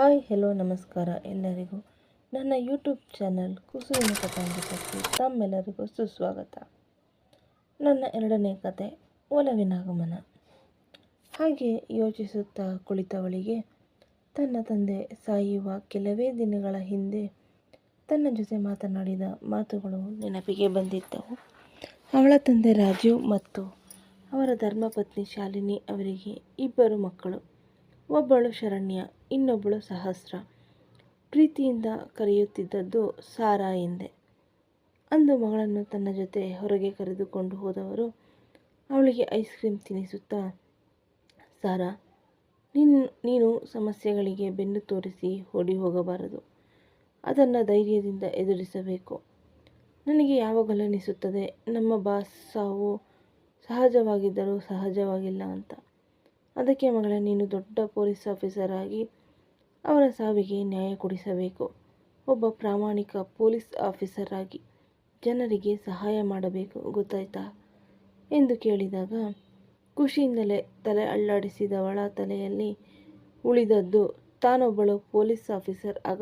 Hi, hello, ನಮಸ್ಕಾರ ಎಲ್ಲರಿಗೂ. ನನ್ನ ಯೂಟ್ಯೂಬ್ ಚಾನಲ್ ಕುಸುವಿನ ಕಥಾಂಗಿತಕ್ಕೆ ತಮ್ಮೆಲ್ಲರಿಗೂ ಸುಸ್ವಾಗತ. ನನ್ನ ಎರಡನೇ ಕತೆ ಒಲವಿನಾಗಮನ ಹಾಗೆ ಯೋಚಿಸುತ್ತಾ ಕುಳಿತವಳಿಗೆ, ತನ್ನ ತಂದೆ ಸಾಯುವ ಕೆಲವೇ ದಿನಗಳ ಹಿಂದೆ ತನ್ನ ಜೊತೆ ಮಾತನಾಡಿದ ಮಾತುಗಳು ನೆನಪಿಗೆ ಬಂದಿದ್ದವು. ಅವಳ ತಂದೆ ರಾಜೀವ್ ಮತ್ತು ಅವರ ಧರ್ಮಪತ್ನಿ ಶಾಲಿನಿ ಅವರಿಗೆ ಇಬ್ಬರು ಮಕ್ಕಳು. ಒಬ್ಬಳು ಶರಣ್ಯ, ಇನ್ನೊಬ್ಬಳು ಸಹಸ್ರ. ಪ್ರೀತಿಯಿಂದ ಕರೆಯುತ್ತಿದ್ದದ್ದು ಸಾರಾ ಎಂದೆ. ಅಂದು ಮಗಳನ್ನು ತನ್ನ ಜೊತೆ ಹೊರಗೆ ಕರೆದುಕೊಂಡು ಹೋದವರು, ಅವಳಿಗೆ ಐಸ್ ಕ್ರೀಮ್ ತಿನ್ನಿಸುತ್ತಾ ಸಾರಾ, ನೀನು ನೀನು ಸಮಸ್ಯೆಗಳಿಗೆ ಬೆನ್ನು ತೋರಿಸಿ ಓಡಿ ಹೋಗಬಾರದು. ಅದನ್ನು ಧೈರ್ಯದಿಂದ ಎದುರಿಸಬೇಕು. ನನಗೆ ಯಾವಾಗಲೂ ಅನಿಸುತ್ತದೆ, ನಮ್ಮ ಬಾಸ್ ಸಾವು ಸಹಜವಾಗಿದ್ದರೂ ಸಹಜವಾಗಿಲ್ಲ ಅಂತ. ಅದಕ್ಕೆ ಮಗಳ, ನೀನು ದೊಡ್ಡ ಪೊಲೀಸ್ ಆಫೀಸರ್ ಆಗಿ ಅವರ ಸಾವಿಗೆ ನ್ಯಾಯ ಕೊಡಿಸಬೇಕು. ಒಬ್ಬ ಪ್ರಾಮಾಣಿಕ ಪೊಲೀಸ್ ಆಫೀಸರ್ ಆಗಿ ಜನರಿಗೆ ಸಹಾಯ ಮಾಡಬೇಕು, ಗೊತ್ತಾಯ್ತಾ? ಎಂದು ಕೇಳಿದಾಗ ಖುಷಿಯಿಂದಲೇ ತಲೆ ಅಳ್ಳಾಡಿಸಿದವಳ ತಲೆಯಲ್ಲಿ ಉಳಿದದ್ದು, ತಾನೊಬ್ಬಳು ಪೊಲೀಸ್ ಆಫೀಸರ್ ಆಗ